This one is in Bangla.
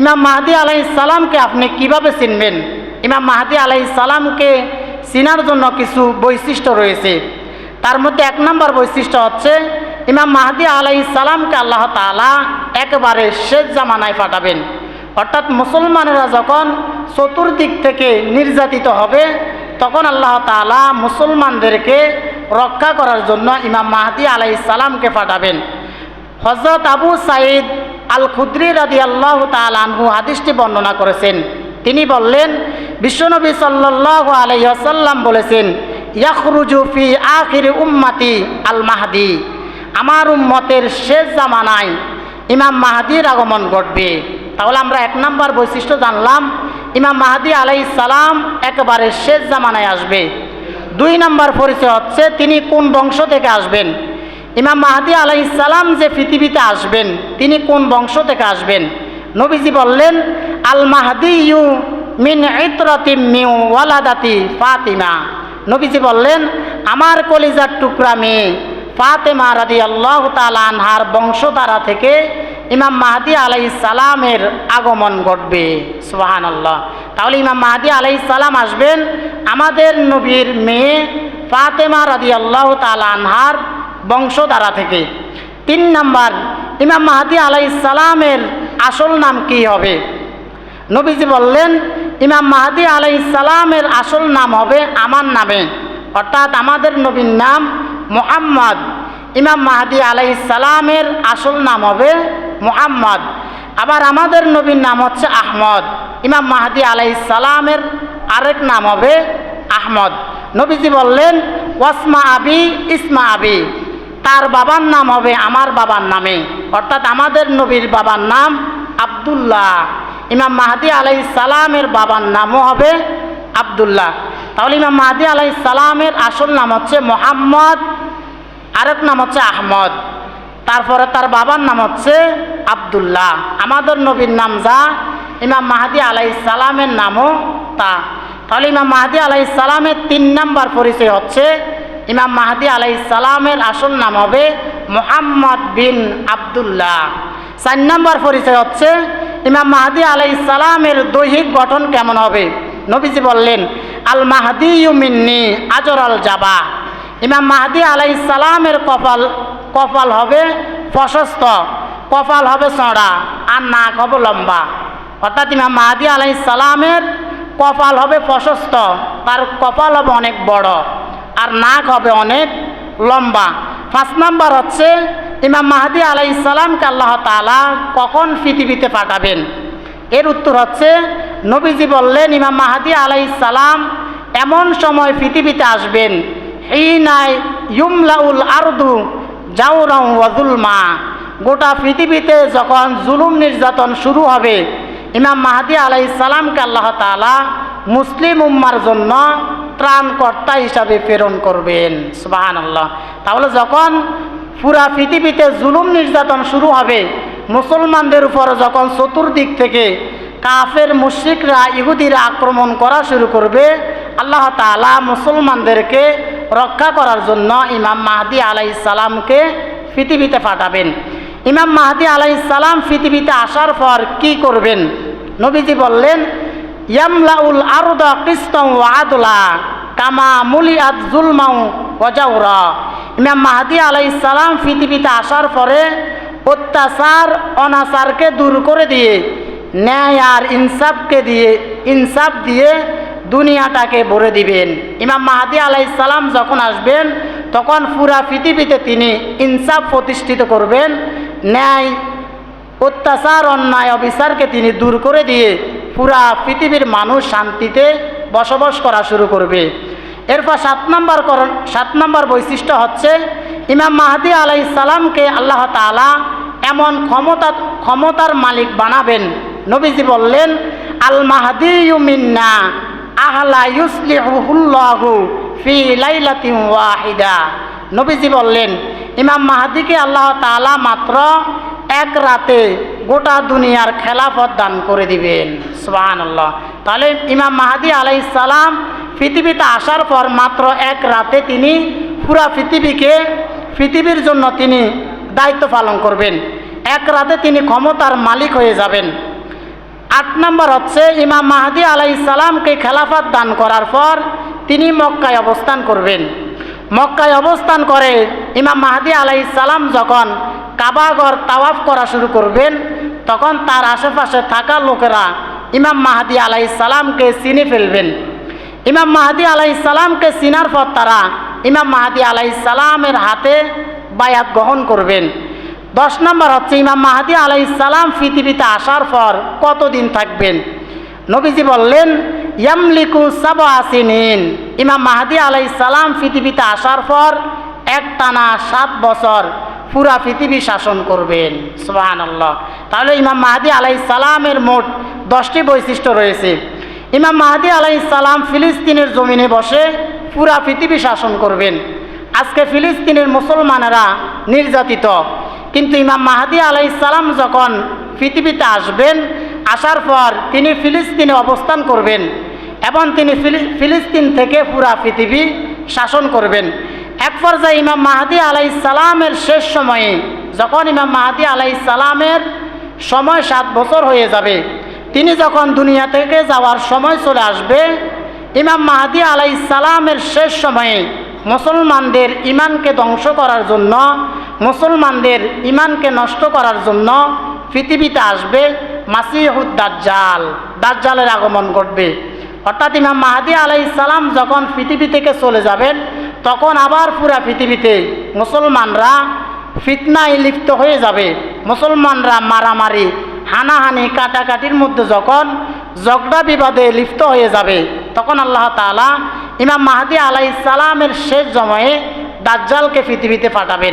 ইমাম মাহাদি আলাই সালামকে আপনি কীভাবে চিনবেন? ইমাম মাহাদি আলাই সালামকে চিনার জন্য কিছু বৈশিষ্ট্য রয়েছে। তার মধ্যে এক নম্বর বৈশিষ্ট্য হচ্ছে, ইমাম মাহাদি আলাই সালামকে আল্লাহ তালা একেবারে শেষ জামানায় পাঠাবেন। অর্থাৎ মুসলমানেরা যখন চতুর্দিক থেকে নির্যাতিত হবে, তখন আল্লাহ তালা মুসলমানদেরকে রক্ষা করার জন্য ইমাম মাহাদি আলাই সালামকে পাঠাবেন। হজরত আবু সাইদ আল খুদ্রি রাদি আল্লাহ তালহু হাদিসটি বর্ণনা করেছেন। তিনি বললেন, বিশ্বনবী সাল্লাহ আলাইসাল্লাম বলেছেন ইয়াখরুজুফি আখির উম্মাতি আল মাহাদি আমার উম্মতের শেষ জামানায় ইমাম মাহাদির আগমন ঘটবে। তাহলে আমরা এক নম্বর বৈশিষ্ট্য জানলাম, ইমাম মাহাদি আলাই সালাম একেবারে শেষ জামানায় আসবে। দুই নম্বর পরিচয় হচ্ছে, তিনি কোন বংশ থেকে আসবেন? ইমাম মাহাদি আলাই সালাম যে পৃথিবীতে আসবেন, তিনি কোন বংশ থেকে আসবেন? নবীজি বললেন, আল মাহাদি ইউ মিন ইতরতি মিউ ওয়ালাদাতি ফাতিমা। নবীজি বললেন, আমার কলিজার টুকরা মেয়ে ফাতেমা রাদি আল্লাহ আনহার বংশধারা থেকে ইমাম মাহাদি আলাই সালামের আগমন ঘটবে। সুবাহান আল্লাহ তাহলে ইমাম মাহাদি আলাই সালাম আসবেন, আমাদের নবীর মেয়ে ফাতেমা রাদি আল্লাহ আনহার বংশধারা থেকে। তিন নাম্বার, ইমাম মাহাদি আলাই সালামের আসল নাম কি হবে? নবীজি বললেন, ইমাম মাহাদি আলাই সালামের আসল নাম হবে আমার নামে। অর্থাৎ আমাদের নবীর নাম মোহাম্মদ। ইমাম মাহাদি আলাই সালামের আসল নাম হবে মোহাম্মদ। আবার আমাদের নবীর নাম হচ্ছে আহমদ। ইমাম মাহাদি আলাই সালামের আরেক নাম হবে আহমদ। নবীজি বললেন, ওয়াসমা আবি, ইসমা আবি। তার বাবার নাম হবে আমার বাবার নামে। অর্থাৎ আমাদের নবীর বাবার নাম আবদুল্লাহ। ইমাম মাহাদি আলাই সালামের বাবার নামও হবে আবদুল্লাহ। তাহলে ইমাম মাহাদি আলাই সালামের আসল নাম হচ্ছে মোহাম্মদ, আরেক নাম হচ্ছে আহমদ। তারপরে তার বাবার নাম হচ্ছে আবদুল্লাহ। আমাদের নবীর নাম যা, ইমাম মাহাদি আলাই সালামের নামও তা। তাহলে ইমাম মাহাদি আলাই সালামের তিন নাম্বার পরিচয় হচ্ছে ইমাম মাহাদি আলাই সালামের আসল নাম হবে মোহাম্মদ বিন আবদুল্লাহ। চার নম্বর পরিচয় হচ্ছে, ইমাম মাহাদি আলাই সালামের দৈহিক গঠন কেমন হবে? নবীজি বললেন, আল মাহাদি ইউমিন্নি আজর আল জাবা। ইমাম মাহাদি আলাই সালামের কপাল কপাল হবে প্রশস্ত, কপাল হবে চড়া, আর নাক হবে লম্বা। অর্থাৎ ইমাম মাহাদি আলাই সালামের কপাল হবে প্রশস্ত, তার কপাল হবে অনেক বড়। আর নাক হবে অনেক লম্বা। পাঁচ নাম্বার হচ্ছে, ইমাম মাহাদি আলাই ইসালামকে আল্লাহ তালা কখন পৃথিবীতে পাঠাবেন? এর উত্তর হচ্ছে, নবীজি বললেন, ইমাম মাহাদি আলাই সালাম এমন সময় পৃথিবীতে আসবেন হিনাই ইউমলাউল আরদু জাউরাউ ওয়াজুলমা গোটা পৃথিবীতে যখন জুলুম নির্যাতন শুরু হবে, ইমাম মাহাদি আলাই সালামকে আল্লাহ তালা মুসলিম উম্মার জন্য ত্রাণকর্তা হিসাবে প্রেরণ করবেন। সুবাহান আল্লাহ তাহলে যখন পুরা পৃথিবীতে জুলুম নির্যাতন শুরু হবে, মুসলমানদের উপর যখন চতুর্দিক থেকে কাফের, মুশ্রিকরা, ইহুদিরা আক্রমণ করা শুরু করবে, আল্লাহ তালা মুসলমানদেরকে রক্ষা করার জন্য ইমাম মাহাদি আলাই সালামকে পৃথিবীতে পাঠাবেন। ইমাম মাহাদি আলাই সালাম পৃথিবীতে আসার পর কি করবেন? নবীজি বললেন ইয়ামলাউল আরুদা কৃষ্ণ আদলা কামা মুলিয়াত জুলমাউ ওয়াজাউরা। ইমাম মাহাদি আলাই সালাম পৃথিবীতে আসার পরে অত্যাচার, অনাচারকে দূর করে দিয়ে, ন্যায় আর ইনসাফকে দিয়ে, ইনসাফ দিয়ে দুনিয়াটাকে ভরে দিবেন। ইমাম মাহাদি আলাই সালাম যখন আসবেন, তখন পুরা পৃথিবীতে তিনি ইনসাফ প্রতিষ্ঠিত করবেন, ন্যায়, অত্যাচার, অন্যায়, অবিচারকে তিনি দূর করে দিয়ে পুরা পৃথিবীর মানুষ শান্তিতে বসবাস করা শুরু করবে। এরপর সাত নম্বর করণ, সাত নম্বর বৈশিষ্ট্য হচ্ছে, ইমাম মাহাদি আলাই সালামকে আল্লাহ তালা এমন ক্ষমতা, ক্ষমতার মালিক বানাবেন। নবীজি বললেন, আল মাহাদি ইউমিন্না আহলা ইউসলিহুল্লাহু ওয়াহিদা। নবীজি বললেন, ইমাম মাহাদিকে আল্লাহ তালা মাত্র এক রাতে গোটা দুনিয়ার খেলাফত দান করে দিবেন। সুবাহান আল্লাহ তাহলে ইমাম মাহাদি আলাই সালাম পৃথিবীতে আসার পর মাত্র এক রাতে তিনি পুরা পৃথিবীকে, পৃথিবীর জন্য তিনি দায়িত্ব পালন করবেন। এক রাতে তিনি ক্ষমতার মালিক হয়ে যাবেন। আট নম্বর হচ্ছে ইমাম মাহাদি আলাই সালামকে খেলাফত দান করার পর তিনি মক্কায় অবস্থান করবেন। মক্কায় অবস্থান করে ইমাম মাহাদি আলাই সালাম যখন কাবাগর তাওয়াফ করা শুরু করবেন, তখন তার আশেপাশে থাকা লোকেরা ইমাম মাহাদি আলাই সালামকে চিনে ফেলবেন। ইমাম মাহাদি আলাই সালামকে চিনার পর তারা ইমাম মাহাদি আলাই সালামের হাতে বায়াত গ্রহণ করবেন। দশ নম্বর হচ্ছে ইমাম মাহাদি আলাই সালাম পৃথিবীতে আসার পর কতদিন থাকবেন? নবীজি বললেন, ইয়ামলিকু সাব আসিনিন ইমাম মাহাদি আলাই সালাম পৃথিবীতে আসার পর এক টানা সাত বছর পুরা পৃথিবী শাসন করবেন। সুবাহান আল্লাহ তাহলে ইমাম মাহাদি আলাই সালামের মোট দশটি বৈশিষ্ট্য রয়েছে। ইমাম মাহাদি আলাই সালাম ফিলিস্তিনের জমিনে বসে পুরা পৃথিবী শাসন করবেন। আজকে ফিলিস্তিনের মুসলমানেরা নির্যাতিত। কিন্তু ইমাম মাহাদি আলাই সালাম যখন পৃথিবীতে আসবেন, আসার পর তিনি ফিলিস্তিনে অবস্থান করবেন এবং তিনি ফিলিস্তিন থেকে পুরা পৃথিবী শাসন করবেন। এক পর্যায়ে ইমাম মাহাদি আলাই সালামের শেষ সময়ে, যখন ইমাম মাহাদি আলাই সালামের সময় সাত বছর হয়ে যাবে, তিনি যখন দুনিয়া থেকে যাওয়ার সময় চলে আসবে, ইমাম মাহাদি আলাই সালামের শেষ সময়ে মুসলমানদের ইমানকে ধ্বংস করার জন্য, মুসলমানদের ইমানকে নষ্ট করার জন্য পৃথিবীতে আসবে মাসিহুদ দাজ্জাল। দাজ্জালের আগমন ঘটবে। অর্থাৎ ইমাম মাহাদি আলাই সালাম যখন পৃথিবী থেকে চলে যাবেন তখন আবার পুরা পৃথিবীতে মুসলমানরা ফিতনায় লিপ্ত হয়ে যাবে। মুসলমানরা মারামারি, হানাহানি, কাটাকাটির মধ্যে যখন ঝগড়া বিবাদে লিপ্ত হয়ে যাবে, তখন আল্লাহ তালা ইমাম মাহাদি আলাই সালামের শেষ সময়ে দাজ্জালকে পৃথিবীতে পাঠাবেন।